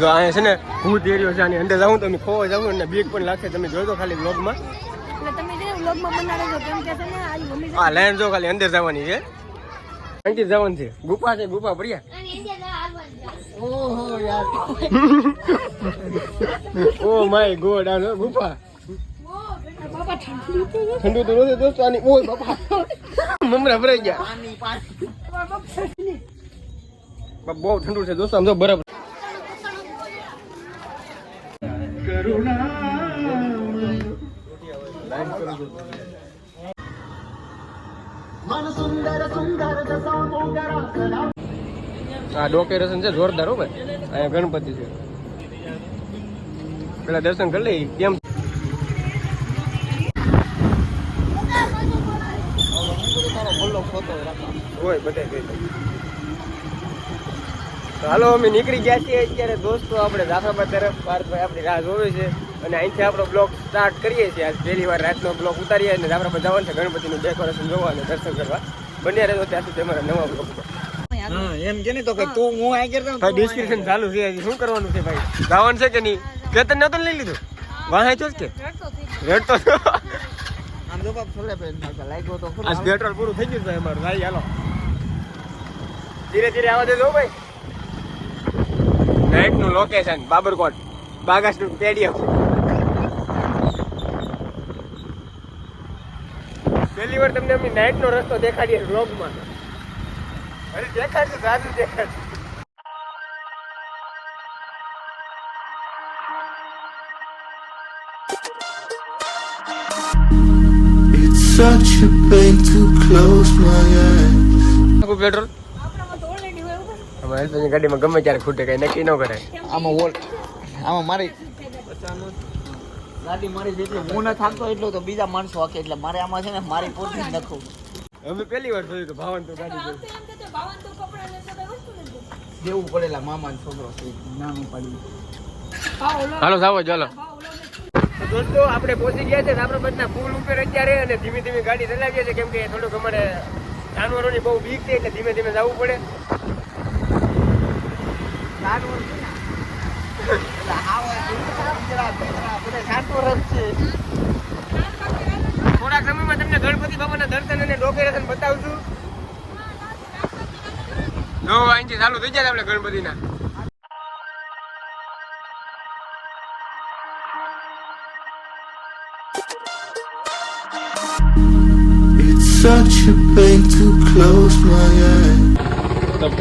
જો અહીંયા છે ને ભૂત એરિયો છે આની અંદર જાઉં તમે ખોવા જાવ અને બીક પણ લાગશે તમે જોયો ખાલી વ્લોગમાં આ લાઈન જો ખાલી અંદર જવાની છે. અહીંથી જવાનું છે. ગુફા છે ગુફા ભર્યા. ઓહો યાર. ઓ માય ગોડ આ ગુફા. ઠંડી તો નથી દોસ્તો આની ઓય બાપા. મમરા ભરાઈ ગયા. બહુ ઠંડુ છે દોસ્તો આમ તો બરફ આ ડોકેરેશન છે જોરદાર હો ભાઈ. અહીંયા ગણપતિ છે. પેલા દર્શન કરી લઈ કેમ? બોલો ફોટો રાખો હોય બધા હાલો અમે નીકળી ગયા છીએ અત્યારે દોસ્તો આપણે જાફરાબાદ તરફ. પાર્થભાઈ આપણી રાહ જોવે છે અને અહીંથી આપણો બ્લોગ સ્ટાર્ટ કરીએ છીએ. આજ પહેલી વાર રાતનો બ્લોગ ઉતારીએ અને જાફરાબાદ જવાનું છે ગણપતિનું ડેકોરેશન જોવા અને દર્શન કરવા. બન્યા રહેજો ત્યાંથી તમારા નવા બ્લોગ હા એમ કે ને તો કે તું હું આ કરતો ભાઈ ડિસ્ક્રિપ્શન ચાલુ છે. શું કરવાનું છે ભાઈ? જવાનું છે કે નહીં? કેતન નતો લઈ લીધું? વાહે છો જ કે? રડતો રેડ તો આમ જો બાપ છોલે પે લાગ્યો તો આજ પેટ્રોલ પૂરું થઈ ગયું ભાઈ અમારું. ભાઈ હાલો. ધીરે ધીરે આવા દેજો ભાઈ. નાઇટનું લોકેશન બાબરકોટ. બાગાસનું સ્ટેડિયમ. પહેલી વાર તમને અમે નાઇટ નો રસ્તો દેખાડીએ વ્લોગમાં અરે દેખાડશે સાદું દેખાડશે such a pain to close my eyes. Petrol આપણામાં તો ઓલરેડી હોય ઉપર અમારે હેલ્પની ગાડીમાં ગમે ત્યારે ખૂટે કઈ નક્કી ન કરે આમાં વોલ આમાં મારી ગાડી મારી જેટલી હું ન થાકતો એટલું તો બીજા માણસો હાકે એટલે મારે આમાં છે ને મારી પોતે જ નખવું. અમે પહેલી વાર જોયું તો ભાવન તો ગાડી દેવું પડેલા મામાનો છોકરો નાનું પાડી. હાલો સાવો ચાલો. ઓલો દોસ્તો આપણે પહોંચી ગયા છે આપણે બધા પુલ ઉપર અત્યારે અને ધીમે ધીમે ગાડી ચલાવીએ છીએ. કેમ કે થોડુંક અમારે જાનવરોની બહુ બીક છે એટલે ધીમે ધીમે જવું પડે જાનવર છે ને એટલે આવા કૂતરા, બકરા, બધા જાનવર જ છે થોડાક સમયમાં તમને ગણપતિ બાબાના દર્શન અને ડોકેરેશન છું જો અહીંથી ચાલુ થઈ જાય આપણે ગણપતિના.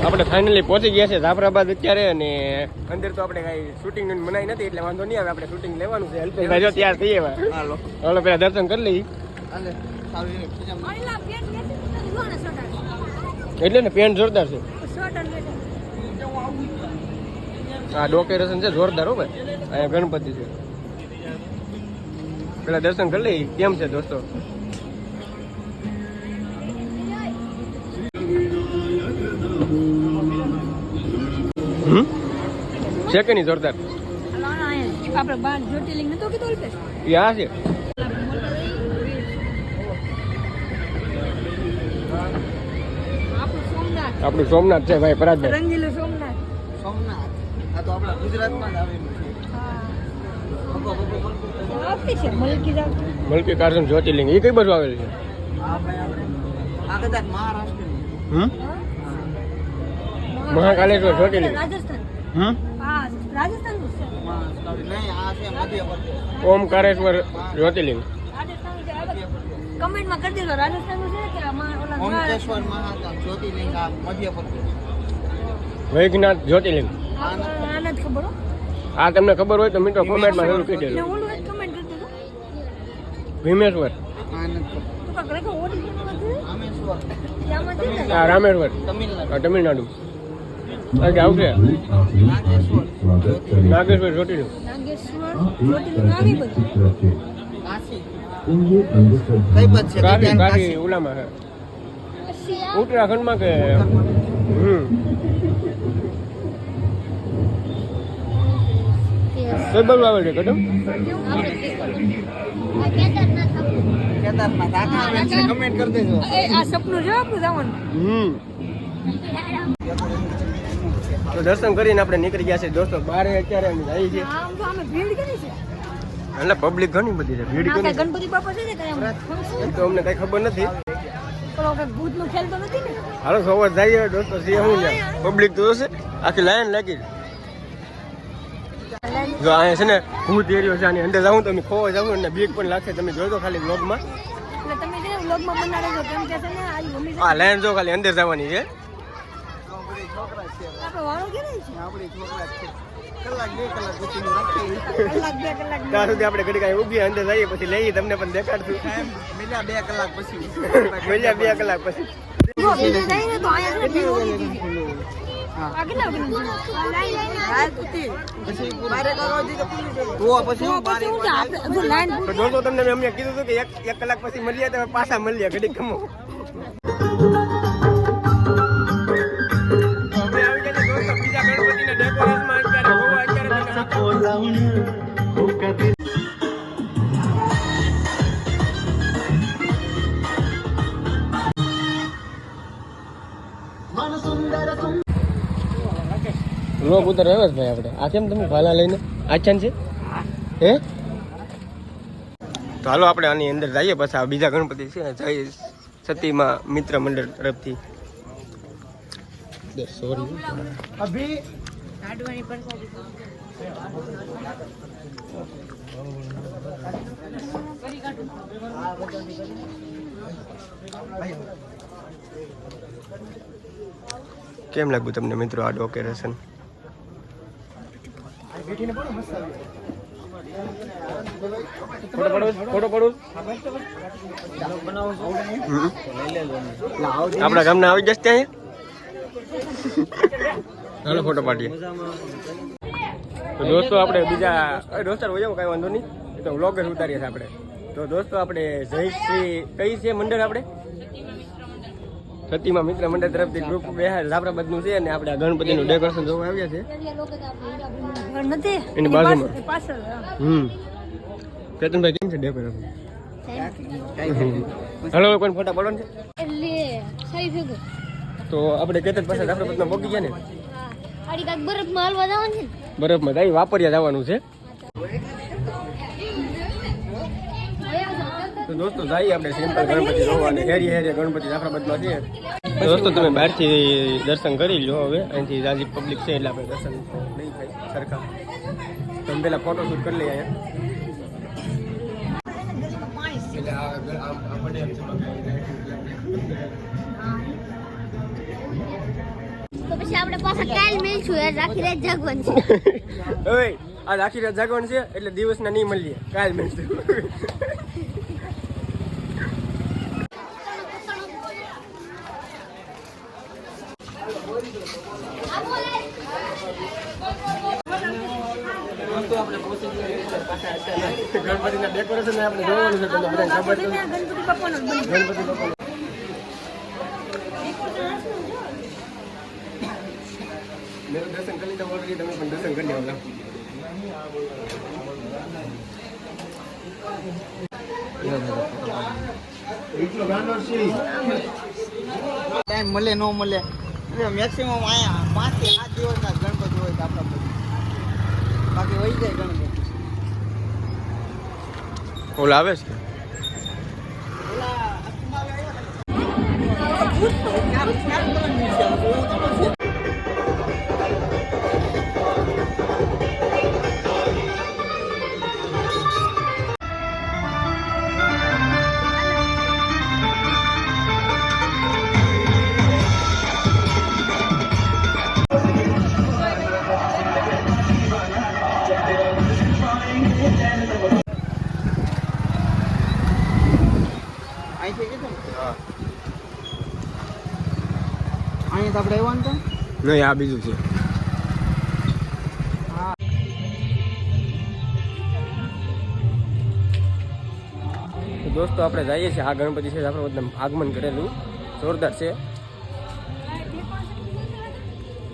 આપણે ફાઇનલી પહોંચી ગયા છે જાફરાબાદ અત્યારે અને અંદર તો આપણે કઈ શૂટિંગ મનાઈ નથી એટલે વાંધો નહીં આવે આપણે શૂટિંગ લેવાનું છે. હેલ્પ તૈયાર થઈ એવા હાલો. ચાલો પેલા દર્શન કરી લઈ એટલે ને પેન્ટ જોરદાર છે. આ ડોકેરેશન છે જોરદાર હો ભાઈ. અહીંયા ગણપતિ છે. પેલા દર્શન કરી લઈ કેમ છે દોસ્તો? છે કે નહીં જોરદાર? આપણે બાર જ્યોતિર્લિંગ નતો કીધું યા છે? આપણું સોમનાથ છે ભાઈ પરાજભાઈ રંગીલું સોમનાથ. સોમનાથ. આ તો આપણા ગુજરાતમાં જ આવેલું મલકી જાવ. મલ્કી કાર્જન જ્યોતિર્લિંગ. એ કઈ બાજુ આવેલ છે? આ ભાઈ આપણે આ કદાચ મહારાષ્ટ્રની. હમ? મહાકાલેશ્વર જ્યોતિર્લિંગ. રાજસ્થાન. હમ? હા રાજસ્થાનનું છે. મહારાષ્ટ્ર નહીં આ છે મધ્યપ્રદેશ. ઓમકારેશ્વર જ્યોતિર્લિંગ. કમેન્ટમાં કરી દેજો રાજસ્થાન છે કે ઓમકેશ્વર મહાકાલ જ્યોતિર્લિંગ આ મધ્યપ્રદેશ વૈજનાથ જ્યોતિર્લિંગ. આનંદ ખબર આ તમને ખબર હોય તો મિત્રો કોમેન્ટમાં જરૂર કહી દેજો ભીમેશ્વર. રામેશ્વર. તમિલનાડુ. આવશે નાગેશ્વર. બધું. કાશી. કાશી ઓલામાં ઉત્તરાખંડમાં કે હમ. કઈ બાજુ આવે છે કદમ તો દર્શન કરીને આપણે નીકળી ગયા છે દોસ્તો બહાર અત્યારે અમે જઈએ છીએ. આમ તો અમે ભીડ કરી છે. એટલે પબ્લિક ઘણી બધી છે ભીડ ઘણી ગણપતિ બાપા છે ને તો અમને કઈ ખબર નથી. પેલો કાંઈક ભૂતનો ખેલ તો નથી ને? હાલો સવાર જાય દોસ્તો સી હું છે પબ્લિક તો હશે. આખી લાઈન લાગી. જો આ છે ને ભૂત એરિયો છે આની અંદર જાઉં તો અમે ખોવા જાઉં ને બીક પણ લાગશે તમે જોજો ખાલી બ્લોગમાં એટલે તમે જે ને વ્લોગમાં બનાવી કેમ કે છે ને આ મમ્મી આ લાઈન જો ખાલી અંદર જવાની છે. આપણે વાળો ક્યારે છે? આપણી છોકરા છે. કલાક બે કલાક પછી કલાક બે કલાક ત્યાં સુધી આપણે ઘડી કાંઈ ઊભી અંદર જઈએ પછી લઈએ તમને પણ દેખાડશું. મિલ્યા બે કલાક પછી. મળ્યા બે કલાક પછી. તમને અમને કીધું હતું કે એક એક કલાક પછી મળીએ તમે પાછા મળીએ ઘડી કમો રોગ ઉતર આવ્યો ભાઈ આપણે. આ કેમ તમે ભાલા લઈને? આચાન છે? હે? તો હાલો આપણે આની અંદર જઈએ પછી આ બીજા ગણપતિ છે. જઈએ સતીમાં મિત્ર મંડળ તરફથી. સોરી અભી કેમ લાગ્યું તમને મિત્રો આ ડોકેરેશન? આપણા ગામના આવી જશે ત્યાં? હાલો ફોટો પાડીએ. તો દોસ્તો આપણે બીજા દોસ્તાર હોય કાંઈ વાંધો નહીં. તો વ્લોગર ઉતારીએ છીએ આપણે. તો દોસ્તો આપણે જયશ્રી કઈ છે મંડળ આપણે? સતીમાં મિત્ર મંડળ તરફથી ગ્રુપ બેહાર જાફરાબાદનું છે અને આપણે ગણપતિનું ડેકોરેશન જોવા આવ્યા છે. એની બાજુમાં. હમ. કેતનભાઈ કેમ છે ડેકોરેશન હલો કોઈ ફોટા પડો ને તો આપણે કેતન પાસે જાફરાબાદમાં પહોંચી ગયા ને? બરફમાં હાલવા જવાનું છે બરફમાં જઈ વાપરિયા જવાનું છે તો દોસ્તો જઈએ આપણે સિમ્પલ ગણપતિ જોવા અને હેરી હેરી ગણપતિ જાફરાબાદમાં છે દોસ્તો તમે બહારથી દર્શન કરી લો હવે અહીંથી રાજી પબ્લિક છે એટલે આપણે દર્શન નહીં થાય સરખા તમે પેલા ફોટો શૂટ કરી લઈએ અહીંયા એટલે આ આ- આ પડે એમ છે આખી રાત જાગવાનું છે. ઓય આ આખી રાત જાગવાનું છે, એટલે દિવસના નહીં મળીએ. કાલ મળશું ગણપતિના ડેકોરેશન આપણે જોવાનું છે તમને બધાને ખબર છે તો ને ગણપતિ બાપાનો જ બની ગણપતિ બાપા મેં તો દર્શન કરી લીધા already, તમે પણ દર્શન કરી લેવા ટાઈમ મળે ન મળે મેક્સિમમ અહીંયા પાંચથી સાત દિવસના ગણપતિ હોય તો આપણા પછી બાકી વહી જાય ગણપતિ ઓલા આવે છે અહીંથી અહીંયા તો આપણે આવવાનું તો? નહીં આ બીજું છે. દોસ્તો આપણે જઈએ છીએ આ ગણપતિ છે આપણે બધા આગમન કરેલું. જોરદાર છે.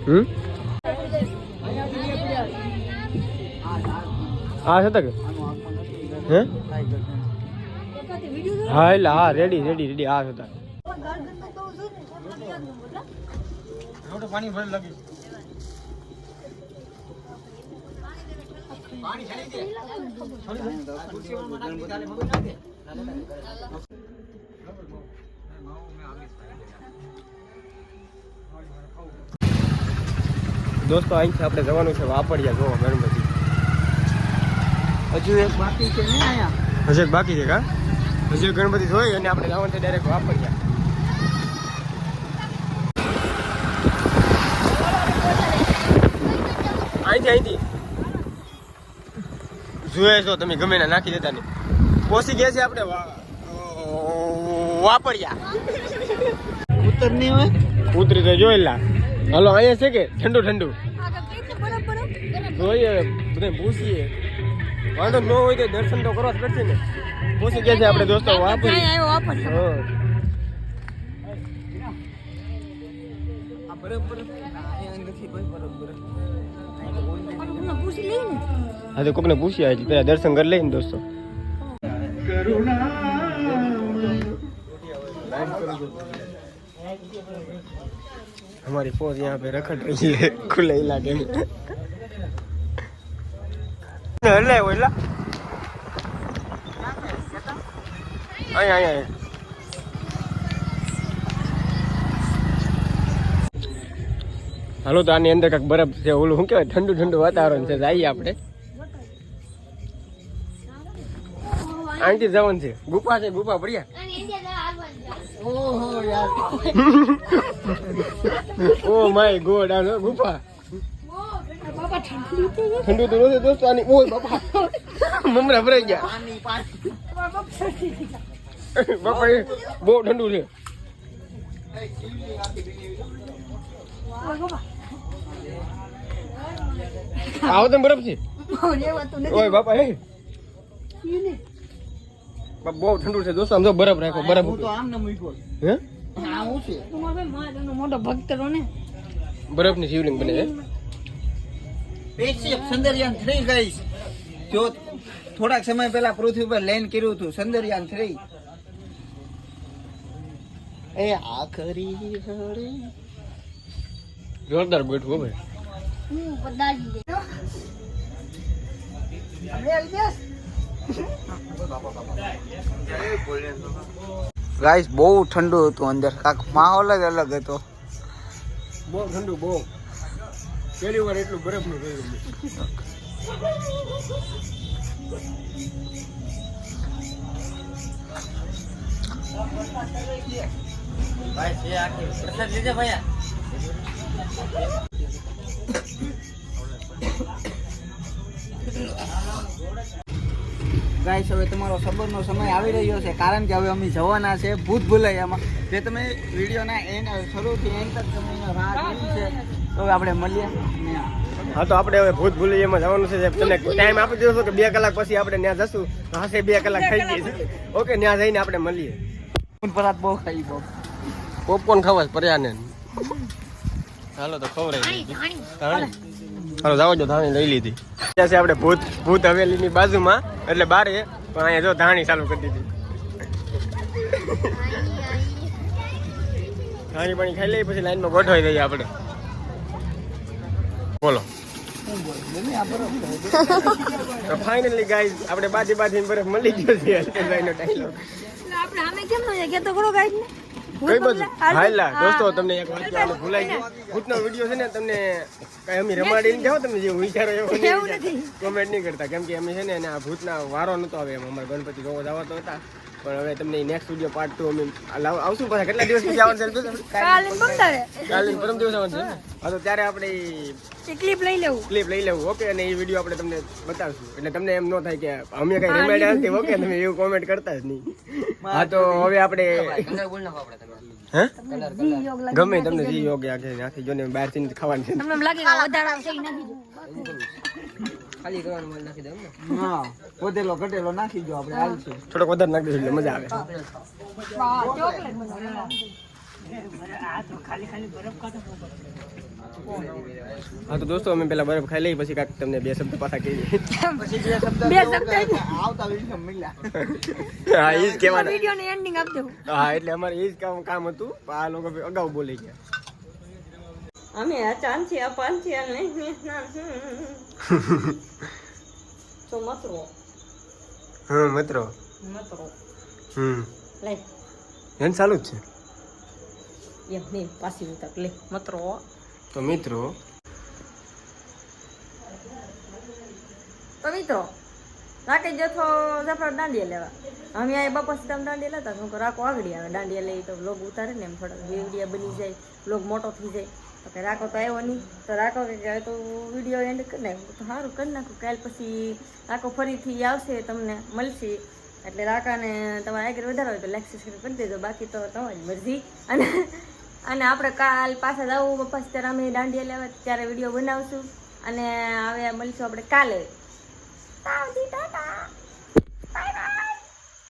હમ? હા છે તક હે? હા એટલે હા રેડી રેડી રેડી હા મોટું પાણી ભરે લાગી. દોસ્તો અહીંથી આપણે જવાનું છે વાપડિયા જોવા ગણપતિ હજુ એક બાકી છે ને હજુ એક બાકી છે કા? હજુ ગણપતિ જોઈ અને આપણે જવાનું છે ડાયરેક્ટ વાપડિયા જોઈએ છો તમે ગમે ના નાખી દેતા નહીં ઓછી ગયા છે આપણે વાપર્યા ઉતર ઉત્તર નહીં હોય ઉતરી તો જોયેલા હલો અહીંયા છે કે ઠંડુ ઠંડુ જોઈએ બધા પૂછીએ વાંધો ન હોય તો દર્શન તો કરવા જ પડશે ને પૂછી ગયા છે આપણે દોસ્તો વાપરી ક્યાંય આવ્યો વાપસ હા. આ બરાબર અહીંયા નથી ભાઈ બરાબર તમને પૂછી લઈ ને હા તો કોકને પૂછી આવી પેલા દર્શન કરી લઈને દોસ્તો हमारी फौज यहाँ पे रखड़ रही है खुले इलाके में હલે ઓલા અહીંયા અહીંયા હાલો તો આની અંદર કાંઈક બરફ છે ઓલું શું કહેવાય ઠંડુ ઠંડુ વાતાવરણ છે જઈએ આપણે. આંટી જવાનું છે. ગુફા છે ગુફા ઓહો ઓ માય ગોડ આ ગુફા. ઠંડી તો નથી દોસ્તો આની ઓય બાપા. મમરા ભરાઈ ગયા. બાપા એ બહુ ઠંડુ છે? આવો તમે બરફ છે? ઓય બાપા હે. બાપ, બહુ ઠંડુ છે દોસ્તો આમ તો બરફ રાખો બરફ હું તો આમ ને મૂક્યો હે? આ હું છે. તમારો ભાઈ મહાદેવનો મોટો ભક્ત રો ને. બરફની શિવલિંગ બને છે સ્પેસશિપ ચંદ્રયાન થ્રી ગઈશ જો થોડાક સમય પહેલા પૃથ્વી પર લેન્ડ કર્યું હતું ચંદ્રયાન થ્રી એ આખરી ઘડી જોરદાર બેઠું હો ભાઈ. ગાઈસ બહુ ઠંડુ હતું અંદર. કાક માહોલ જ અલગ હતો. બહુ ઠંડુ બહુ. પહેલી વાર એટલું બરફનું જોયું મેં. ગાઈસ હવે તમારો સબરનો સમય આવી રહ્યો છે કારણ કે હવે અમે જવાના છે ભૂત ભૂલૈયામાં. જે તમે વિડીયોના એન્ડ શરૂથી એન્ડ તક તમે રાહ જોઈ છે તો હવે આપણે મળીએ. હા તો આપણે હવે ભૂત ભૂલી એમાં જવાનું છે. તમને ટાઈમ આપી દેશો કે બે કલાક પછી આપણે ત્યાં જશું? તો હશે બે કલાક થઈ ગઈ છે. ઓકે ત્યાં જઈને આપણે મળીએ. ફોન પર બહુ ખાઈ બહુ પોપકોર્ન ખાવા પર્યાને હાલો તો ખવડાવી હાલો. જો ધાણી લઈ લીધી. ત્યાં છે આપણે ભૂત ભૂત હવેલીની બાજુમાં એટલે બારે પણ અહીંયા જો ધાણી ચાલુ કરી દીધી. ધાણી પાણી ખાઈ લઈએ પછી લાઈનમાં ગોઠવાઈ દઈએ આપણે. બોલો. ફાઇનલી ગાઈઝ આપણે બાજી બાજી બરફ મળી ગયો છે. આપણે કેમ ન ને કઈ બાજુ? હાલા. દોસ્તો તમને એક વાત કહેવાનું ભૂલાઈ ગયું ભૂતનો વીડિયો છે ને તમને કઈ અમે રમાડીને જાઓ તમે જે વિચારો એવો કોમેન્ટ નહીં કરતા. કેમ કે અમે છે ને આ ભૂતના વારો નતો આવે એમ. અમારા ગણપતિ રોજ આવતો હતા. પણ હવે તમને નેક્સ્ટ વીડિયો પાર્ટ ટુ અમે આવશું પાછા. કેટલા દિવસ પછી આવવાનું છે? કાલે કાલે પરમ દિવસ આવવાનું છે હા તો ત્યારે આપણે ક્લિપ લઈ લેવું. ક્લિપ લઈ લેવું. ઓકે અને એ વીડિયો આપણે તમને બતાવશું. એટલે તમને એમ ન થાય કે અમે કઈ રેમેડ નથી ઓકે તમે એવું કોમેન્ટ કરતા જ નહીં. હા તો હવે આપણે હે જી યોગ લાગે ગમે તમને જે યોગ્ય આખી જોને બહારથી ખાવાની. છે તમને લાગે કે વધારે આવશે ઈ નાખી દો હા વધેલો ઘટેલો નાખી દો આપણે હાલ છે. થોડોક વધારે નાખી દઈશું એટલે મજા આવે. હા તો દોસ્તો અમે પેલા બરફ ખાઈ લઈએ પછી કાંઈક તમને બે શબ્દ પાછા કહીએ. પછી બે શબ્દ બે શબ્દ આવતા વીડિયો મળ્યા. હા એ જ કહેવાના. વીડિયો ને એન્ડિંગ આપી હા એટલે અમારે એ જ કામ કામ હતું આ લોકો અગાઉ બોલી ગયા. અમે આ ચાંચી આ તો અને મથરો. હા મતરો મતરો હમ. લે. એન ચાલુ જ છે. એમ નહીં પાછી ઉતક લે મતરો તો મિત્રો. તો મિત્રો રાખે જથો જફર દાંડિયા લેવા. અમે આ બપોર સીધા દાંડિયા લેતા શું રાખો આગળ આવે. દાંડિયા લઈ તો લોગ ઉતારે ને એમ થોડા વેવડિયા બની જાય લોગ મોટો થઈ જાય. કે રાખો તો આવ્યો નહીં. તો રાખો કે હવે તો વીડિયો એન્ડ કરી નાખું. તો સારું કરી નાખું કાલ પછી રાખો ફરીથી આવશે તમને મળશે. એટલે રાકાને તમારે આગળ વધારો હોય તો લાઈક સબસ્ક્રાઈબ કરી દેજો. બાકી તો તમારી મરજી. અને અને આપણે કાલ પાછા જવું બપા ત્યારે અમે દાંડિયા લેવા ત્યારે વીડિયો બનાવશું. અને હવે મળીશું આપણે કાલે.